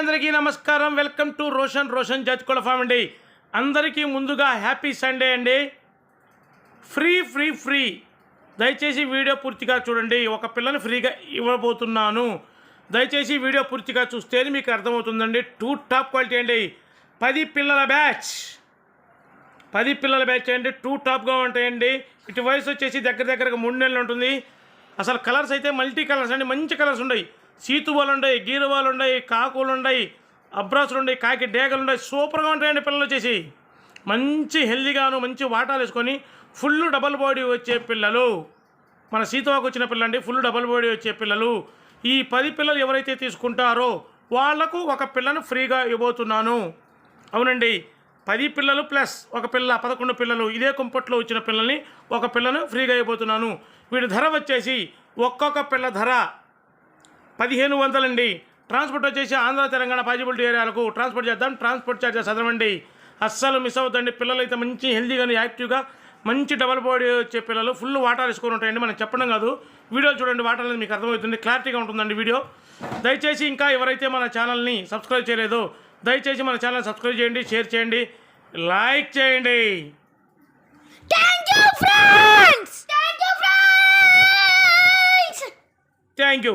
అందరికీ నమస్కారం. Welcome to Roshan Roshan judge farm అండి. అందరికీ ముందుగా హ్యాపీ సండే అండి. Free free free. దయచేసి వీడియో పూర్తిగా చూడండి. ఒక పిల్లని ఫ్రీగా ఇవ్వబోతున్నాను. దయచేసి వీడియో పూర్తిగా చూస్తేనే మీకు అర్థమవుతుందండి. టూ టాప్ క్వాలిటీ అండి. పది పిల్లల బ్యాచ్. పది పిల్లల బ్యాచ్ అండి. టూ టాప్గా ఉంటాయండి. ఇటు వయసు వచ్చేసి దగ్గర దగ్గరగా మూడు నెలలు ఉంటుంది. అసలు కలర్స్ అయితే మల్టీ కలర్స్ అండి మంచి కలర్స్ ఉన్నాయి సీతువాలు ఉన్నాయి గీరువాలు ఉన్నాయి కాకులు ఉన్నాయి అబ్రాసులు ఉన్నాయి కాకి డేగలు ఉన్నాయి సూపర్గా ఉంటాయండి పిల్లలు వచ్చేసి. మంచి హెల్దీగాను మంచి వాటాలు వేసుకొని ఫుల్ డబల్ బాడీ వచ్చే పిల్లలు. మన సీతవాకు వచ్చిన పిల్ల అండి ఫుల్ డబల్ బాడీ వచ్చే పిల్లలు. ఈ పది పిల్లలు ఎవరైతే తీసుకుంటారో వాళ్ళకు ఒక పిల్లను ఫ్రీగా ఇవ్వబోతున్నాను. అవునండి. పది పిల్లలు ప్లస్ ఒక పిల్ల పదకొండు పిల్లలు ఇదే కుంపట్లో వచ్చిన పిల్లల్ని ఒక పిల్లను ఫ్రీగా ఇవ్వబోతున్నాను. వీడి ధర వచ్చేసి ఒక్కొక్క పిల్ల ధర పదిహేను వందలండి. ట్రాన్స్పోర్ట్ వచ్చేసి ఆంధ్ర తెలంగాణ పాజిబిలిటీ ఏరియాలకు ట్రాన్స్పోర్ట్ చేద్దాం. ట్రాన్స్పోర్ట్ ఛార్జెస్ అదనండి. అస్సలు మిస్ అవుతుందండి. పిల్లలు అయితే మంచి హెల్తీగాను యాక్టివ్గా మంచి డబల్ బాడీ వచ్చే పిల్లలు ఫుల్ వాటర్ వేసుకొని ఉంటాయండి. మనం చెప్పడం కాదు. వీడియోలు చూడండి వాటర్ అనేది మీకు అర్థమవుతుంది. క్లారిటీగా ఉంటుందండి వీడియో. దయచేసి ఇంకా ఎవరైతే మన ఛానల్ని సబ్స్క్రైబ్ చేయలేదో దయచేసి మన ఛానల్ సబ్స్క్రైబ్ చేయండి షేర్ చేయండి లైక్ చేయండి! Thank you